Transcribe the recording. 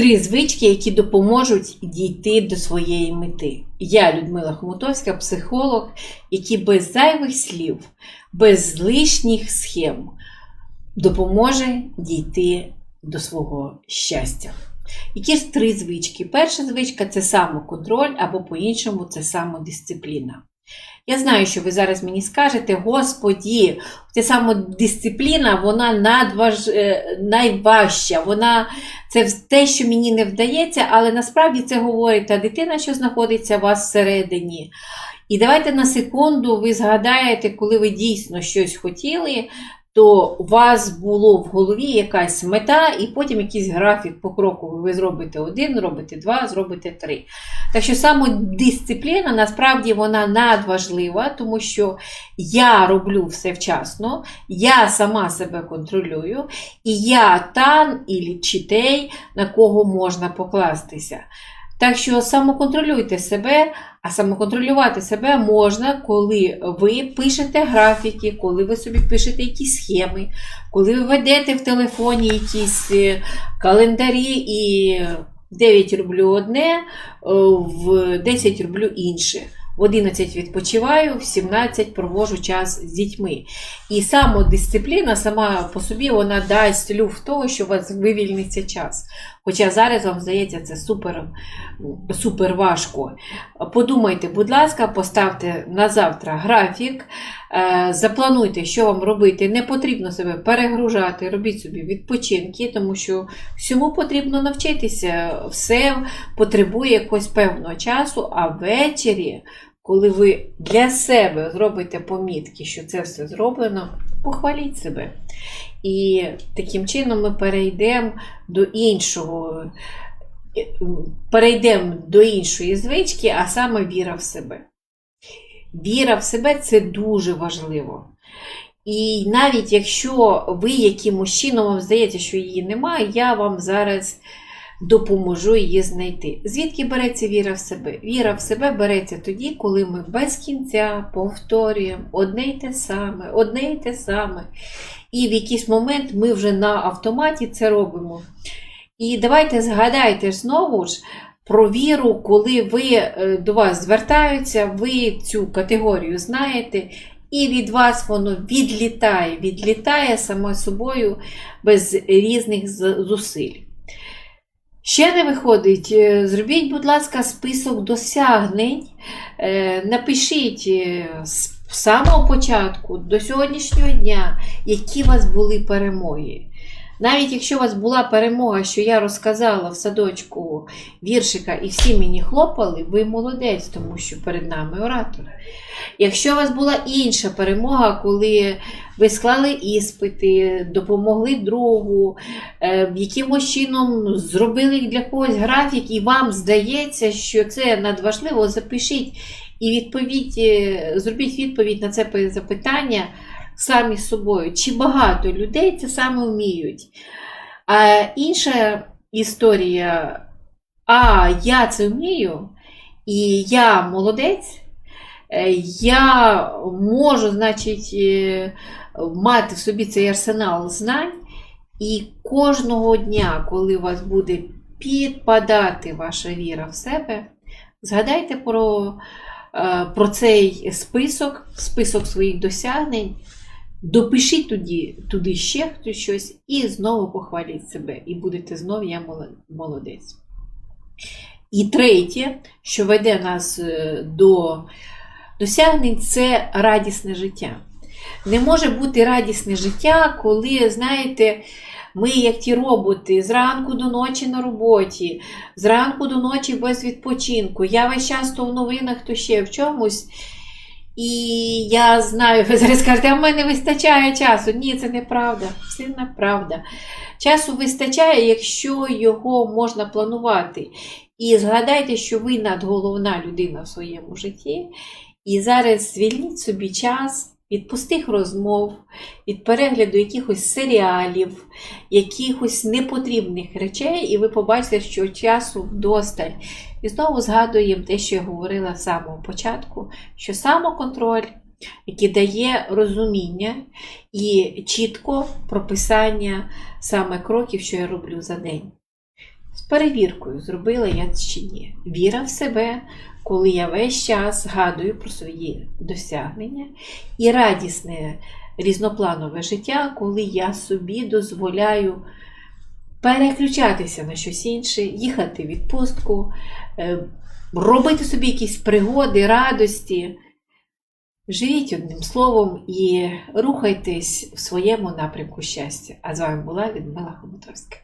Три звички, які допоможуть дійти до своєї мети. Я, Людмила Хомутовська, психолог, який без зайвих слів, без лишніх схем допоможе дійти до свого щастя. Які ж три звички? Перша звичка це самоконтроль, або по-іншому це самодисципліна. Я знаю, що ви зараз мені скажете, Господі, ця самодисципліна, вона надваж... е, найважча, вона це те, що мені не вдається, але насправді це говорить та дитина, що знаходиться у вас всередині. І давайте на секунду ви згадаєте, коли ви дійсно щось хотіли, то у вас було в голові якась мета, і потім якийсь графік по кроку. Ви зробите один, робите два, зробите три. Так що самодисципліна насправді вона надважлива, тому що я роблю все вчасно, я сама себе контролюю, і я та і читей, на кого можна покластися. Так що самоконтролюйте себе, а самоконтролювати себе можна, коли ви пишете графіки, коли ви собі пишете якісь схеми, коли ви ведете в телефоні якісь е, календарі і в 9 роблю одне, е, в 10 роблю інше. В 11 відпочиваю, в 17 провожу час з дітьми. І самодисципліна сама по собі вона дасть люфт того, що у вас вивільниться час. Хоча зараз вам здається це супер, супер важко. Подумайте, будь ласка, поставте на завтра графік, е, заплануйте, що вам робити. Не потрібно себе перегружати, робіть собі відпочинки, тому що всьому потрібно навчитися. Все потребує якогось певного часу, а ввечері, коли ви для себе зробите помітки, що це все зроблено, похваліть себе. І таким чином ми перейдемо до іншого. е, Перейдемо до іншої звички, а саме віра в себе. Віра в себе це дуже важливо. І навіть якщо ви якимось чином вам здається, що її немає, я вам зараз допоможу її знайти. Звідки береться віра в себе? Віра в себе береться тоді, коли ми без кінця повторюємо одне й те саме, одне й те саме. І в якийсь момент ми вже на автоматі це робимо. І давайте згадайте знову ж про віру, коли ви е, до вас звертаються, ви цю категорію знаєте, і від вас воно відлітає, відлітає само собою без різних зусиль. Ще не виходить, е, зробіть, будь ласка, список досягнень, Е, напишіть е, з самого початку до сьогоднішнього дня, які у вас були перемоги. Навіть якщо у вас була перемога, що я розказала в садочку віршика, і всі мені хлопали, ви молодець, тому що перед нами оратор. Якщо у вас була інша перемога, коли ви склали іспити, допомогли другу, е, якимось чином зробили для когось графік, і вам здається, що це надважливо, запишіть і відповідь, е, зробіть відповідь на це запитання самі з собою. Чи багато людей це саме вміють? А інша історія, а я це вмію, і я молодець, е, я можу, значить, е, мати в собі цей арсенал знань, і кожного дня, коли у вас буде підпадати ваша віра в себе, згадайте про, е, про цей список, список своїх досягнень. Допишіть туди, туди ще хтось щось і знову похваліть себе, і будете знов я молодець. І третє, що веде нас е, до досягнень, це радісне життя. Не може бути радісне життя, коли, знаєте, ми, як ті роботи, зранку до ночі на роботі, зранку до ночі без відпочинку. Я весь час то в новинах, то ще в чомусь. І я знаю, ви зараз скажете, а в мене вистачає часу. Ні, це неправда. Це неправда. Часу вистачає, якщо його можна планувати. І згадайте, що ви надголовна людина в своєму житті. І зараз звільніть собі час від пустих розмов, від перегляду якихось серіалів, якихось непотрібних речей, і ви побачите, що часу вдосталь. І знову згадуємо те, що я говорила з самого початку, що самоконтроль, який дає розуміння і чітко прописання саме кроків, що я роблю за день. Перевіркою, зробила я чи ні. Віра в себе, коли я весь час згадую про свої досягнення, і радісне різнопланове життя, коли я собі дозволяю переключатися на щось інше, їхати в відпустку, е, робити собі якісь пригоди, радості. Живіть одним словом і рухайтесь в своєму напрямку щастя. А з вами була Людмила Хомутовська.